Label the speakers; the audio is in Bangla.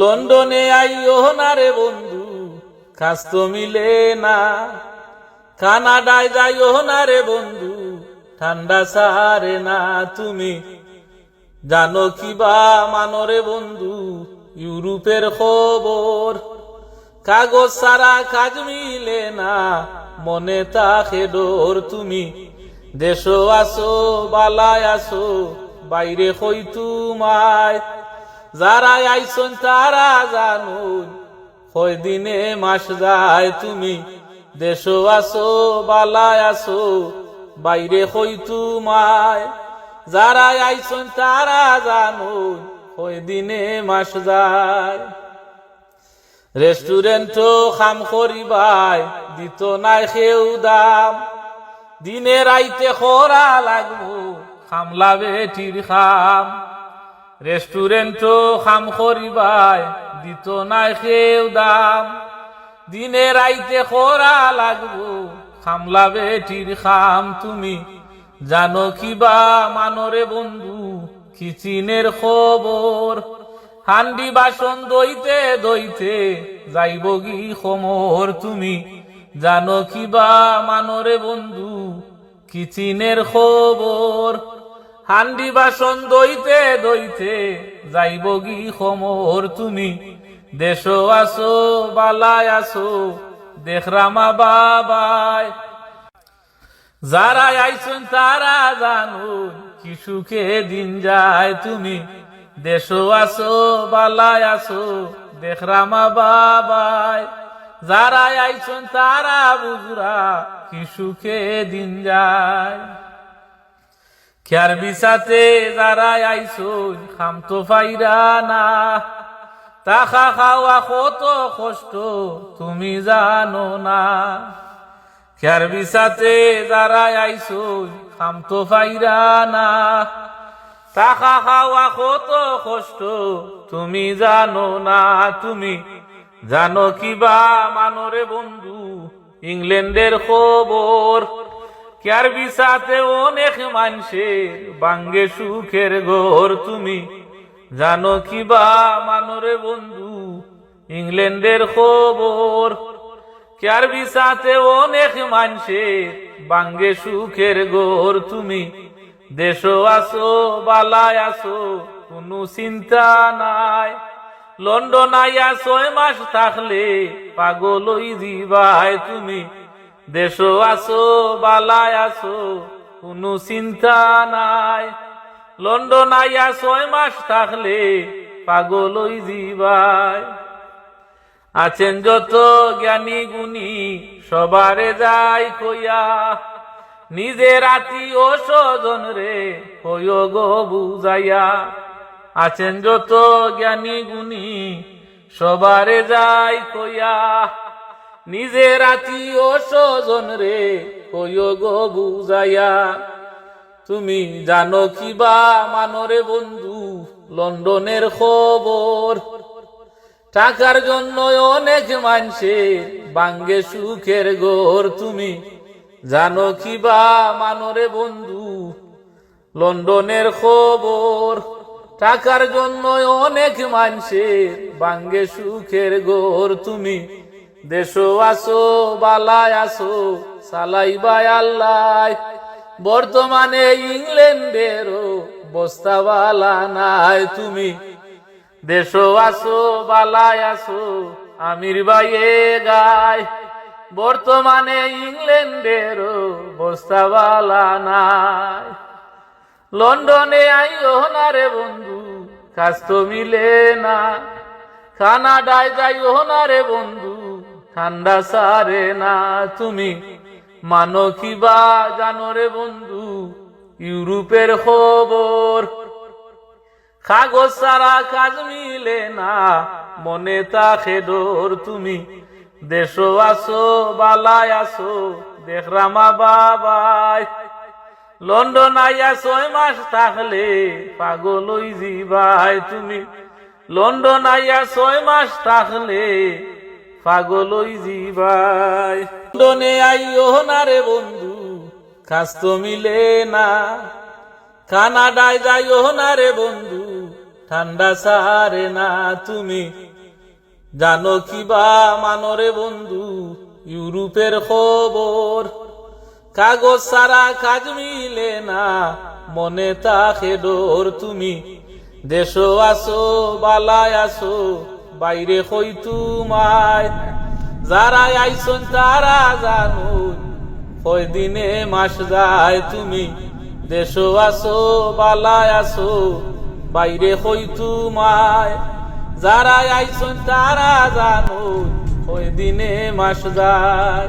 Speaker 1: লন্ডনে আইও না রে বন্ধু কাজ তো মিলে না। কানাডায় যাইও না রে বন্ধু, ঠান্ডা সারে না তুমি। জানো কি বা মানরে বন্ধু, ইউরোপের খবর। কাগজ সারা কাজ মিলে না, মনে তাকে ডোর তুমি। দেশো আসো, বালায় আসো, বাইরে হই তোমায়। যারা আইসন তারা জানুন। কয় দিনে মাস যায় তুমি? দেশো আসো বালায় আসো বাইরে হই তোমায়। যারা আইসন তারা জানুন কয় দিনে মাস যায়। রেস্টুরেন্টও খাম করিবাই, দিত নাই সেও দাম। দিনে রাইতে খরা লাগবো, খামলা বেটির খাম। রেস্টুরেন্টও খাম করিবাই দিত নাই সেও দাম দিনে রাইতে খরা লাগবো খামলা বেটির খাম তুমি জানো কিবা মানরে বন্ধু কিচিনের খবর হান্ডি বাসন দইতে দইতে যাইব গি খমর তুমি জানো কিবা মানরে বন্ধু কিচিনের খবর হান্ডি বাসন দইতে দইতে যাইব গি খমর তুমি। দেশ আসো বালায় আসো, দেখরামা বাবায় যারা আইসুন তারা জানুন কি সুখে দিন যায় তুমি। দেশ আসো বালায় আসো, দেখরামা বাবাই। যারা আইসুন তারা বুঝরা কি সুখে দিন যায়। খেয়ার বিসাতে যারা আইসুন, খাম তো ফাইরা না। তাখা খাওয়া কত কষ্ট, তুমি জানো না। খেয়ার বিসাতে যারা আইসুন, খাম তো ফাইরা না। টাকা খাওয়া কত কষ্ট, তুমি জানো না। তুমি জানো কিবা মানরে বন্ধু, ইংল্যান্ডের খবর। কেয়ার বিসাতে অনেক মানুষের বাঙ্গে সুখের ঘর তুমি। জানো কিবা মানরে বন্ধু, ইংল্যান্ডের খবর। কেয়ার বিসাতে অনেক মানুষের বাঙ্গে সুখের ঘর তুমি। দেশো আসো বালায় আসো কোনো চিন্তা নাই। লন্ডন আইয়া ছয় মাস থাকলে পাগলই দিবাই তুমি। দেশো আসো, বালায় আসো, কোনো চিন্তা নাই। লন্ডন আইয়া ছয় মাস থাকলে পাগলই দিবাই আছেন যত জ্ঞানী গুণী, সবারে যাই কইয়া। নিজের আত্মীয় স্বজন রে বুঝাইয়া। আছেন যত জ্ঞানী গুণী, সবারে যাই কইয়া। নিজের আত্মীয় স্বজন রে বুঝাইয়া। তুমি জানো কিবা মানরে বন্ধু, লন্ডনের খবর। টাকার জন্য অনেক মানুষে বাঙ্গে সুখের গোর তুমি জানো কিবা মানরে বন্ধু, লন্ডনের খবর। টাকার জন্য অনেক মানুষে বাঙ্গে সুখের গোর তুমি দেশো আসো বালায় আসো সালাইবাই আল্লাহ বর্তমানে ইংল্যান্ডেরও বস্তাবালা নাই তুমি। দেশো আসো বালায় আসো, আমির বাইয়ে গায় বর্তমানে ইংল্যান্ডেরও বস্তাবালা নাই। লন্ডনে আইও না রে বন্ধু, কাজ তো মিলে না। কানাডায় যাইও না রে বন্ধু ঠান্ডা সারে না তুমি। মানো কিবা জানো রে বন্ধু, ইউরোপের খবর। কাগজ সারা কাজ মিলে না, মনে তাকে ডোর তুমি। দেশো আসো বালায় আসো দেখরামা বাবাই। লন্ডন আইয়া ছয় মাস থাকলে পাগলই জিবাই তুমি। লন্ডন আইয়া ছয় মাস থাকলে পাগলই জিবাই। লন্ডনে আইও না রে বন্ধু, কাজ তো মিলে না। কানাডায় যাইও না রে বন্ধু, ঠান্ডা সারে না তুমি। জানো কি বা মানরে বন্ধু, ইউরোপের খবর। কাগজ সারা কাজ মিলে না, মনে তাকে ডোর তুমি। দেশ আসো, বালায় আসো বাইরে হই তোমায় যারা আইসন তারা জানো কয় দিনে মাস যায় তুমি। দেশ আসো, বালায় আসো, বাইরে হই তোমায় যারা আইসন তারা জানো ওই দিনে মাস যায়।